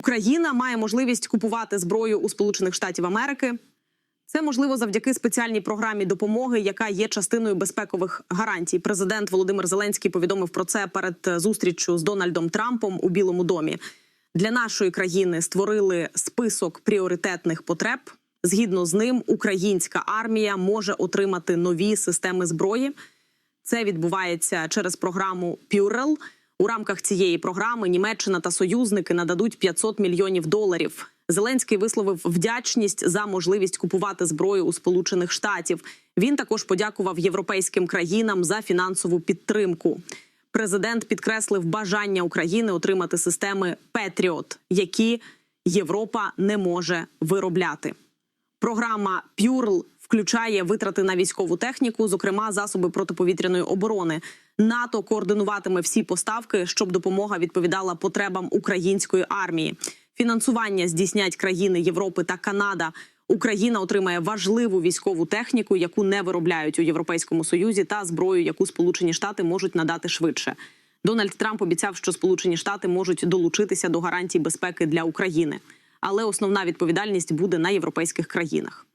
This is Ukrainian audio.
Україна має можливість купувати зброю у Сполучених Штатів Америки. Це можливо завдяки спеціальній програмі допомоги, яка є частиною безпекових гарантій. Президент Володимир Зеленський повідомив про це перед е, зустріччю з Дональдом Трампом у Білому домі. Для нашої країни створили список пріоритетних потреб. Згідно з ним, українська армія може отримати нові системи зброї. Це відбувається через програму Пюрел. У рамках цієї програми Німеччина та союзники нададуть 500 мільйонів доларів. Зеленський висловив вдячність за можливість купувати зброю у Сполучених Штатів. Він також подякував європейським країнам за фінансову підтримку. Президент підкреслив бажання України отримати системи Петріот, які Європа не може виробляти. Програма Пюрл включає витрати на військову техніку, зокрема засоби протиповітряної оборони. НАТО координуватиме всі поставки, щоб допомога відповідала потребам української армії. Фінансування здійснять країни Європи та Канада. Україна отримає важливу військову техніку, яку не виробляють у Європейському Союзі, та зброю, яку Сполучені Штати можуть надати швидше. Дональд Трамп обіцяв, що Сполучені Штати можуть долучитися до гарантій безпеки для України, але основна відповідальність буде на європейських країнах.